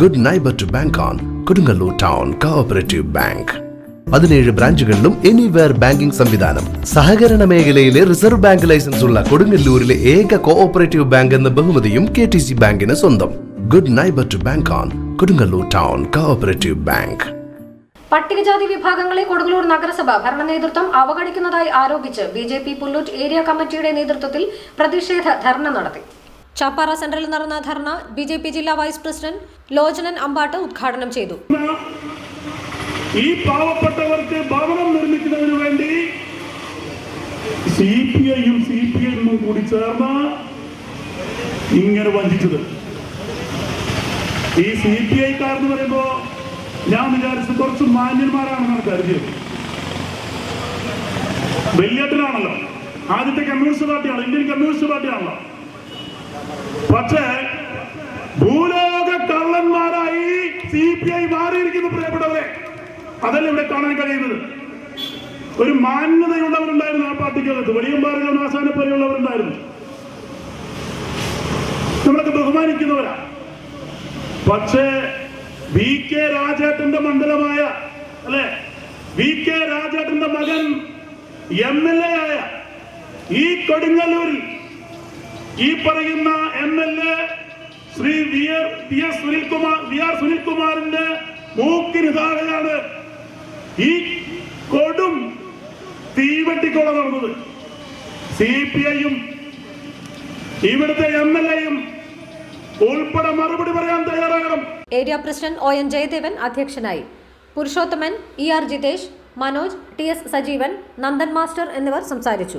Good neighbour to bank on Kodungallur town cooperative bank പതിനേഴ് ബ്രാഞ്ചുകളിലും anywhere banking സംവിധാനം സഹകരണ മേഖലയിലെ റിസർവ് ബാങ്ക് ലൈസൻസ് ഉള്ള കൊടുങ്ങല്ലൂരിലെ ഏക കോഓപ്പറേറ്റീവ് ബാങ്ക് എന്ന ബഹുമതിയും കെ ടി സി ബാങ്കിന് സ്വന്തം good neighbour to bank on Kodungallur town cooperative bank പട്ടികജാതി വിഭാഗങ്ങളെ കൊടുങ്ങല്ലൂർ നഗരസഭ ഭരണ നേതൃത്വം അവഗണിക്കുന്നതായി ആരോപിച്ച് B J P Pullut area കമ്മിറ്റിയുടെ നേതൃത്വത്തിൽ പ്രതിഷേധ ധർണ നടത്തി ചാപ്പാറ സെന്ററിൽ നടന്ന ധർണ ബി ജെ പി ജില്ലാ വൈസ് പ്രസിഡന്റ് ലോചനൻ അമ്പാട്ട് ഉദ്ഘാടനം ചെയ്തു ഈ പാവപ്പെട്ടവർക്ക് ഭവനം നിർമ്മിക്കുന്നതിന് വേണ്ടി സി പി ഐയും സി പി എമ്മും കൂടി ചേർന്ന് ഇങ്ങനെ വഞ്ചിച്ചത് ഈ സി പി ഐക്കാരെന്ന് പറയുമ്പോ ഞാൻ വിചാരിച്ചു കുറച്ച് മാന്യന്മാരാണെന്നാണ് കരുതിയത് വലിയേട്ടനാണല്ലോ ആദ്യത്തെ കമ്മ്യൂണിസ്റ്റ് പാർട്ടിയാണല്ലോ ഇന്ത്യൻ കമ്മ്യൂണിസ്റ്റ് പാർട്ടിയാണല്ലോ പക്ഷേ ഭൂലോക കള്ളന്മാരായി സി പി ഐ മാറിയിരിക്കുന്നു പ്രിയപ്പെട്ടവരെ അതല്ല ഇവിടെ കാണാൻ കഴിയുന്നത് ഒരു മാന്യതയുള്ളവരുണ്ടായിരുന്നു ആ പാർട്ടിക്കകത്ത് വെളിയമ്പാറിലും ആസാന പോലെയുള്ളവരുണ്ടായിരുന്നു നമ്മളൊക്കെ ബഹുമാനിക്കുന്നവരാ പക്ഷേ വി കെ രാജേട്ടന്റെ മണ്ഡലമായ അല്ലെ വി കെ രാജേട്ടന്റെ മകൻ എം എൽ എ ആയ ഈ കൊടുങ്ങല്ലൂരിൽ ഈ പറയുന്ന M L A Shri V R V S Sunilkumar V R സുനിൽകുമാറിന്റെ മൂക്കിന് താഴെയാണ് ഈ കൊടും തീവെട്ടിക്കൊള്ള നടന്നത് സി പി ഐയും ഇവിടുത്തെ എം എൽ എയും ഉൾപ്പെടെ മറുപടി പറയാൻ തയ്യാറാകണം area president O N Jayadevan അധ്യക്ഷനായി Purushothaman E R Jithesh Manoj T S Sajeevan Nandan master എന്നിവർ സംസാരിച്ചു